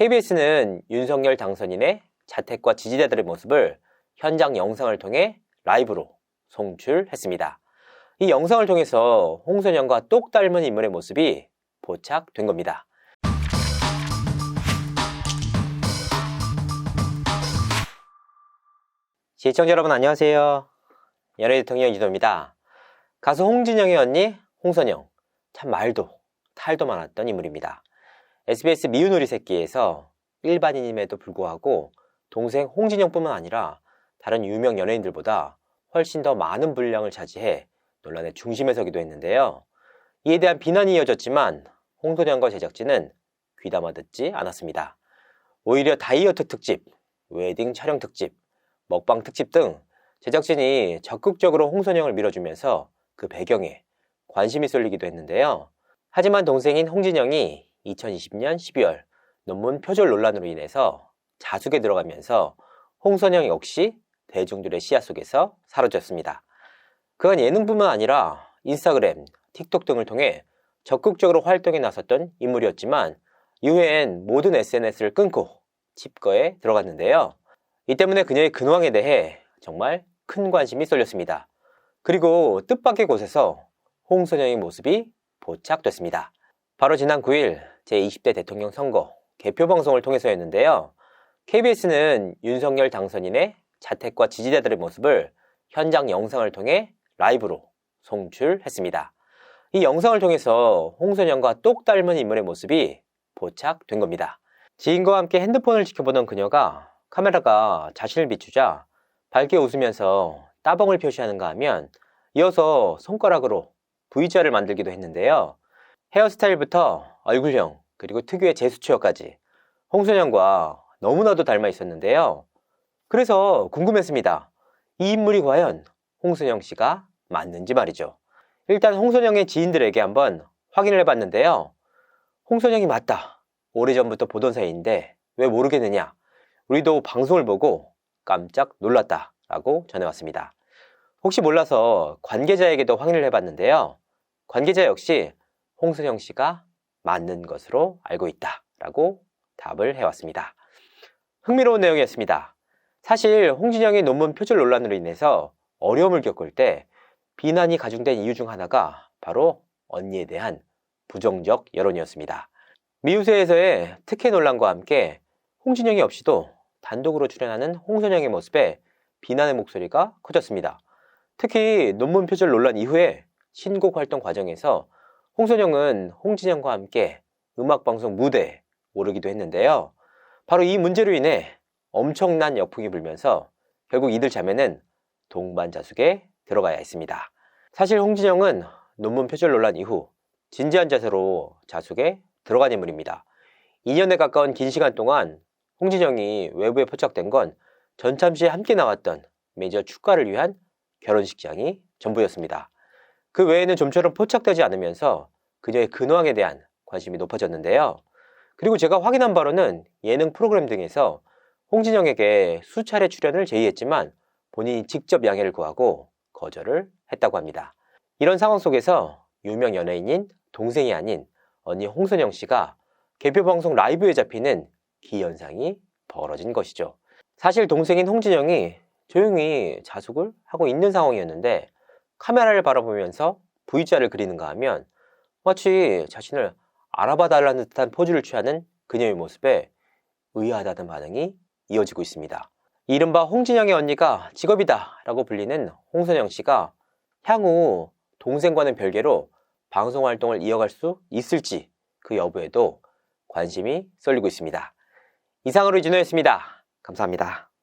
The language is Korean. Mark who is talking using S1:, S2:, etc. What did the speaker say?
S1: KBS는 윤석열 당선인의 자택과 지지자들의 모습을 현장 영상을 통해 라이브로 송출했습니다. 이 영상을 통해서 홍선영과 똑 닮은 인물의 모습이 포착된 겁니다. 시청자 여러분 안녕하세요. 연예 대통령 이도입니다. 가수 홍진영의 언니 홍선영 참 말도 탈도 많았던 인물입니다. SBS 미운 우리 새끼에서 일반인임에도 불구하고 동생 홍진영뿐만 아니라 다른 유명 연예인들보다 훨씬 더 많은 분량을 차지해 논란의 중심에 서기도 했는데요. 이에 대한 비난이 이어졌지만 홍소년과 제작진은 귀담아 듣지 않았습니다. 오히려 다이어트 특집, 웨딩 촬영 특집, 먹방 특집 등 제작진이 적극적으로 홍선영을 밀어주면서 그 배경에 관심이 쏠리기도 했는데요. 하지만 동생인 홍진영이 2020년 12월 논문 표절 논란으로 인해서 자숙에 들어가면서 홍선영 역시 대중들의 시야 속에서 사라졌습니다. 그간 예능뿐만 아니라 인스타그램, 틱톡 등을 통해 적극적으로 활동에 나섰던 인물이었지만 이후엔 모든 SNS를 끊고 집거에 들어갔는데요. 이 때문에 그녀의 근황에 대해 정말 큰 관심이 쏠렸습니다. 그리고 뜻밖의 곳에서 홍선영의 모습이 포착됐습니다. 바로 지난 9일 제20대 대통령 선거 개표 방송을 통해서였는데요. KBS는 윤석열 당선인의 자택과 지지자들의 모습을 현장 영상을 통해 라이브로 송출했습니다. 이 영상을 통해서 홍선영과 똑 닮은 인물의 모습이 포착된 겁니다. 지인과 함께 핸드폰을 지켜보던 그녀가 카메라가 자신을 비추자 밝게 웃으면서 따봉을 표시하는가 하면 이어서 손가락으로 V자를 만들기도 했는데요. 헤어스타일부터 얼굴형 그리고 특유의 제스처까지 홍선영과 너무나도 닮아 있었는데요. 그래서 궁금했습니다. 이 인물이 과연 홍선영 씨가 맞는지 말이죠. 일단 홍선영의 지인들에게 한번 확인을 해봤는데요. 홍선영이 맞다. 오래전부터 보던 사이인데 왜 모르겠느냐. 우리도 방송을 보고 깜짝 놀랐다. 라고 전해왔습니다. 혹시 몰라서 관계자에게도 확인을 해봤는데요. 관계자 역시 홍선영 씨가 맞는 것으로 알고 있다. 라고 답을 해왔습니다. 흥미로운 내용이었습니다. 사실 홍진영의 논문 표절 논란으로 인해서 어려움을 겪을 때 비난이 가중된 이유 중 하나가 바로 언니에 대한 부정적 여론이었습니다. 미우새에서의 특혜 논란과 함께 홍진영이 없이도 단독으로 출연하는 홍선영의 모습에 비난의 목소리가 커졌습니다. 특히 논문 표절 논란 이후에 신곡 활동 과정에서 홍선영은 홍진영과 함께 음악방송 무대에 오르기도 했는데요. 바로 이 문제로 인해 엄청난 역풍이 불면서 결국 이들 자매는 동반자숙에 들어가야 했습니다. 사실 홍진영은 논문 표절 논란 이후 진지한 자세로 자숙에 들어간 인물입니다. 2년에 가까운 긴 시간 동안 홍진영이 외부에 포착된 건 전참시에 함께 나왔던 메이저 축가를 위한 결혼식장이 전부였습니다. 그 외에는 좀처럼 포착되지 않으면서 그녀의 근황에 대한 관심이 높아졌는데요. 그리고 제가 확인한 바로는 예능 프로그램 등에서 홍진영에게 수차례 출연을 제의했지만 본인이 직접 양해를 구하고 거절을 했다고 합니다. 이런 상황 속에서 유명 연예인인 동생이 아닌 언니 홍선영 씨가 개표 방송 라이브에 잡히는 기현상이 벌어진 것이죠. 사실 동생인 홍진영이 조용히 자숙을 하고 있는 상황이었는데 카메라를 바라보면서 V자를 그리는가 하면 마치 자신을 알아봐 달라는 듯한 포즈를 취하는 그녀의 모습에 의아하다는 반응이 이어지고 있습니다. 이른바 홍진영의 언니가 직업이다 라고 불리는 홍선영 씨가 향후 동생과는 별개로 방송 활동을 이어갈 수 있을지 그 여부에도 관심이 쏠리고 있습니다. 이상으로 이준호였습니다. 감사합니다.